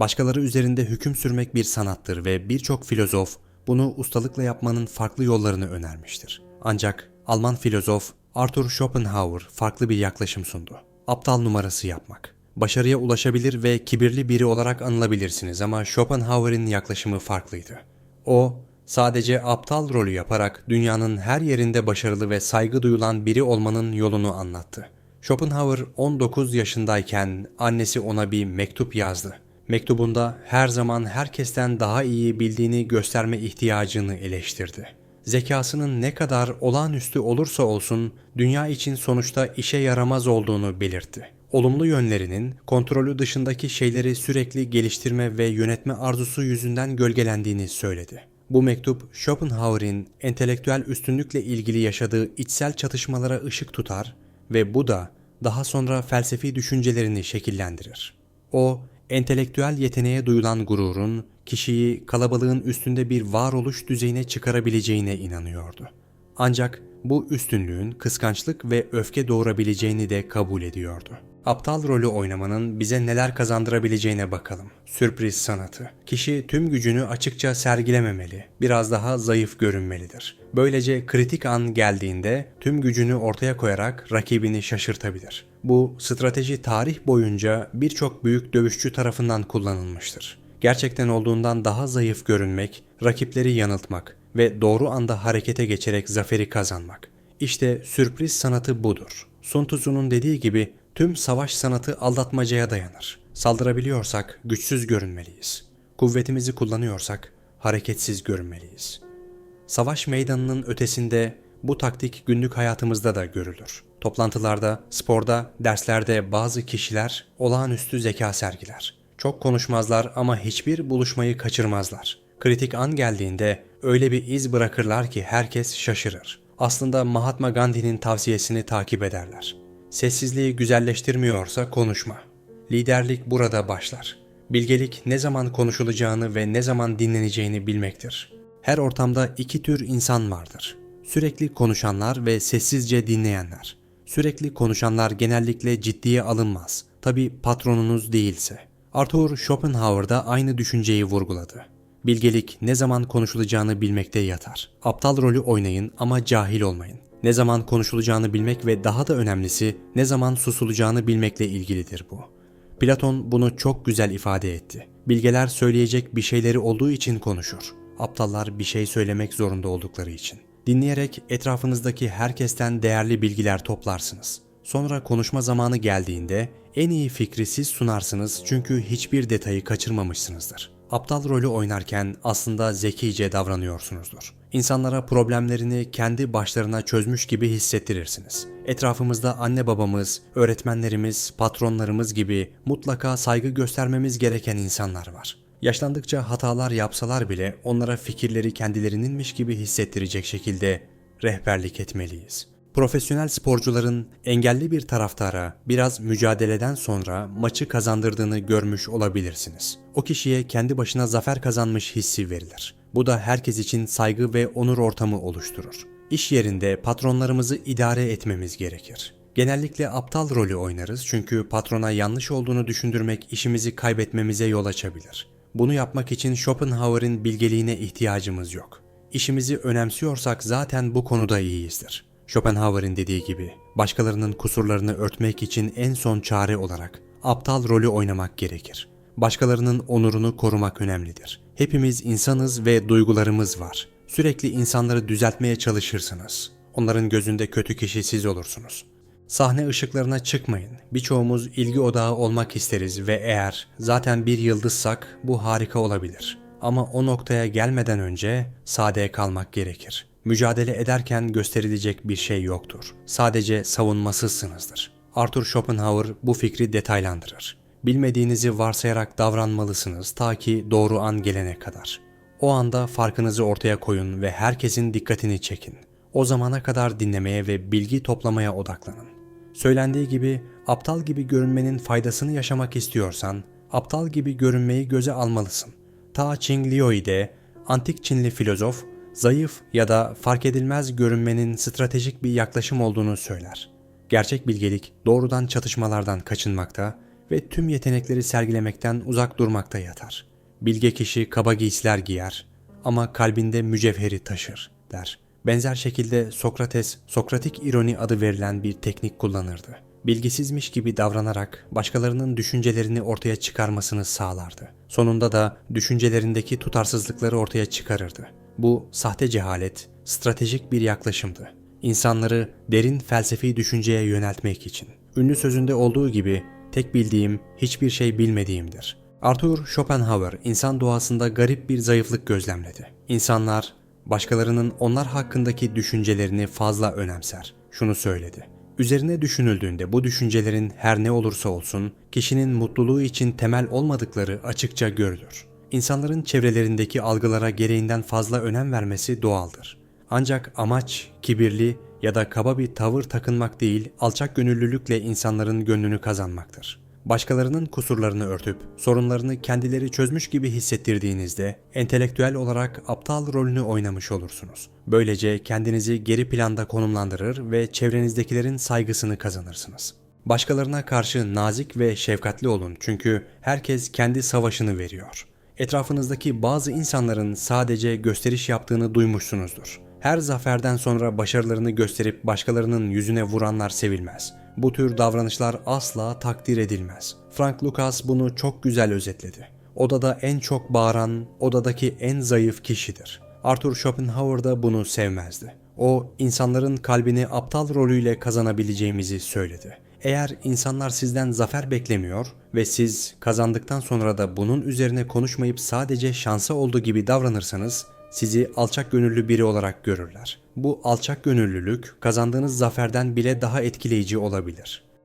Başkaları üzerinde hüküm sürmek bir sanattır ve birçok filozof bunu ustalıkla yapmanın farklı yollarını önermiştir. Ancak Alman filozof Arthur Schopenhauer farklı bir yaklaşım sundu. Aptal numarası yapmak. Başarıya ulaşabilir ve kibirli biri olarak anılabilirsiniz ama Schopenhauer'in yaklaşımı farklıydı. O, sadece aptal rolü yaparak dünyanın her yerinde başarılı ve saygı duyulan biri olmanın yolunu anlattı. Schopenhauer 19 yaşındayken annesi ona bir mektup yazdı. Mektubunda her zaman herkesten daha iyi bildiğini gösterme ihtiyacını eleştirdi. Zekasının ne kadar olağanüstü olursa olsun dünya için sonuçta işe yaramaz olduğunu belirtti. Olumlu yönlerinin kontrolü dışındaki şeyleri sürekli geliştirme ve yönetme arzusu yüzünden gölgelendiğini söyledi. Bu mektup Schopenhauer'in entelektüel üstünlükle ilgili yaşadığı içsel çatışmalara ışık tutar ve bu da daha sonra felsefi düşüncelerini şekillendirir. O, entelektüel yeteneğe duyulan gururun kişiyi kalabalığın üstünde bir varoluş düzeyine çıkarabileceğine inanıyordu. Ancak bu üstünlüğün kıskançlık ve öfke doğurabileceğini de kabul ediyordu. Aptal rolü oynamanın bize neler kazandırabileceğine bakalım. Sürpriz sanatı. Kişi tüm gücünü açıkça sergilememeli, biraz daha zayıf görünmelidir. Böylece kritik an geldiğinde tüm gücünü ortaya koyarak rakibini şaşırtabilir. Bu strateji tarih boyunca birçok büyük dövüşçü tarafından kullanılmıştır. Gerçekten olduğundan daha zayıf görünmek, rakipleri yanıltmak ve doğru anda harekete geçerek zaferi kazanmak. İşte sürpriz sanatı budur. Sun Tzu'nun dediği gibi tüm savaş sanatı aldatmacaya dayanır. Saldırabiliyorsak güçsüz görünmeliyiz. Kuvvetimizi kullanıyorsak hareketsiz görünmeliyiz. Savaş meydanının ötesinde bu taktik günlük hayatımızda da görülür. Toplantılarda, sporda, derslerde bazı kişiler olağanüstü zeka sergiler. Çok konuşmazlar ama hiçbir buluşmayı kaçırmazlar. Kritik an geldiğinde öyle bir iz bırakırlar ki herkes şaşırır. Aslında Mahatma Gandhi'nin tavsiyesini takip ederler. Sessizliği güzelleştirmiyorsa konuşma. Liderlik burada başlar. Bilgelik ne zaman konuşulacağını ve ne zaman dinleneceğini bilmektir. Her ortamda iki tür insan vardır. Sürekli konuşanlar ve sessizce dinleyenler. Sürekli konuşanlar genellikle ciddiye alınmaz. Tabi patronunuz değilse. Arthur Schopenhauer da aynı düşünceyi vurguladı. Bilgelik ne zaman konuşulacağını bilmekte yatar. Aptal rolü oynayın ama cahil olmayın. Ne zaman konuşulacağını bilmek ve daha da önemlisi ne zaman susulacağını bilmekle ilgilidir bu. Platon bunu çok güzel ifade etti. Bilgeler söyleyecek bir şeyleri olduğu için konuşur. Aptallar bir şey söylemek zorunda oldukları için. Dinleyerek etrafınızdaki herkesten değerli bilgiler toplarsınız. Sonra konuşma zamanı geldiğinde en iyi fikri siz sunarsınız çünkü hiçbir detayı kaçırmamışsınızdır. Aptal rolü oynarken aslında zekice davranıyorsunuzdur. İnsanlara problemlerini kendi başlarına çözmüş gibi hissettirirsiniz. Etrafımızda anne babamız, öğretmenlerimiz, patronlarımız gibi mutlaka saygı göstermemiz gereken insanlar var. Yaşlandıkça hatalar yapsalar bile onlara fikirleri kendilerininmiş gibi hissettirecek şekilde rehberlik etmeliyiz. Profesyonel sporcuların engelli bir taraftara biraz mücadeleden sonra maçı kazandırdığını görmüş olabilirsiniz. O kişiye kendi başına zafer kazanmış hissi verilir. Bu da herkes için saygı ve onur ortamı oluşturur. İş yerinde patronlarımızı idare etmemiz gerekir. Genellikle aptal rolü oynarız çünkü patrona yanlış olduğunu düşündürmek işimizi kaybetmemize yol açabilir. Bunu yapmak için Schopenhauer'in bilgeliğine ihtiyacımız yok. İşimizi önemsiyorsak zaten bu konuda iyiyizdir. Schopenhauer'in dediği gibi başkalarının kusurlarını örtmek için en son çare olarak aptal rolü oynamak gerekir. Başkalarının onurunu korumak önemlidir. Hepimiz insanız ve duygularımız var. Sürekli insanları düzeltmeye çalışırsınız. Onların gözünde kötü kişi siz olursunuz. Sahne ışıklarına çıkmayın. Birçoğumuz ilgi odağı olmak isteriz ve eğer zaten bir yıldızsak bu harika olabilir. Ama o noktaya gelmeden önce sade kalmak gerekir. Mücadele ederken gösterilecek bir şey yoktur. Sadece savunmasızsınızdır. Arthur Schopenhauer bu fikri detaylandırır. Bilmediğinizi varsayarak davranmalısınız ta ki doğru an gelene kadar. O anda farkınızı ortaya koyun ve herkesin dikkatini çekin. O zamana kadar dinlemeye ve bilgi toplamaya odaklanın. Söylendiği gibi aptal gibi görünmenin faydasını yaşamak istiyorsan aptal gibi görünmeyi göze almalısın. Ta Ching Liu'i de antik Çinli filozof zayıf ya da fark edilmez görünmenin stratejik bir yaklaşım olduğunu söyler. Gerçek bilgelik doğrudan çatışmalardan kaçınmakta ve tüm yetenekleri sergilemekten uzak durmakta yatar. Bilge kişi kaba giysiler giyer ama kalbinde mücevheri taşır der. Benzer şekilde Sokrates, Sokratik ironi adı verilen bir teknik kullanırdı. Bilgisizmiş gibi davranarak başkalarının düşüncelerini ortaya çıkarmasını sağlardı. Sonunda da düşüncelerindeki tutarsızlıkları ortaya çıkarırdı. Bu sahte cehalet, stratejik bir yaklaşımdı. İnsanları derin felsefi düşünceye yöneltmek için. Ünlü sözünde olduğu gibi tek bildiğim hiçbir şey bilmediğimdir. Arthur Schopenhauer insan doğasında garip bir zayıflık gözlemledi. İnsanlar başkalarının onlar hakkındaki düşüncelerini fazla önemser. Şunu söyledi. Üzerine düşünüldüğünde bu düşüncelerin her ne olursa olsun kişinin mutluluğu için temel olmadıkları açıkça görülür. İnsanların çevrelerindeki algılara gereğinden fazla önem vermesi doğaldır. Ancak amaç kibirli ya da kaba bir tavır takınmak değil, alçak gönüllülükle insanların gönlünü kazanmaktır. Başkalarının kusurlarını örtüp sorunlarını kendileri çözmüş gibi hissettirdiğinizde entelektüel olarak aptal rolünü oynamış olursunuz. Böylece kendinizi geri planda konumlandırır ve çevrenizdekilerin saygısını kazanırsınız. Başkalarına karşı nazik ve şefkatli olun çünkü herkes kendi savaşını veriyor. Etrafınızdaki bazı insanların sadece gösteriş yaptığını duymuşsunuzdur. Her zaferden sonra başarılarını gösterip başkalarının yüzüne vuranlar sevilmez. Bu tür davranışlar asla takdir edilmez. Frank Lucas bunu çok güzel özetledi. Odada en çok bağıran, odadaki en zayıf kişidir. Arthur Schopenhauer da bunu sevmezdi. O, insanların kalbini aptal rolüyle kazanabileceğimizi söyledi. Eğer insanlar sizden zafer beklemiyor ve siz kazandıktan sonra da bunun üzerine konuşmayıp sadece şansa olduğu gibi davranırsanız sizi alçak gönüllü biri olarak görürler. Bu alçak gönüllülük kazandığınız zaferden bile daha etkileyici olabilir.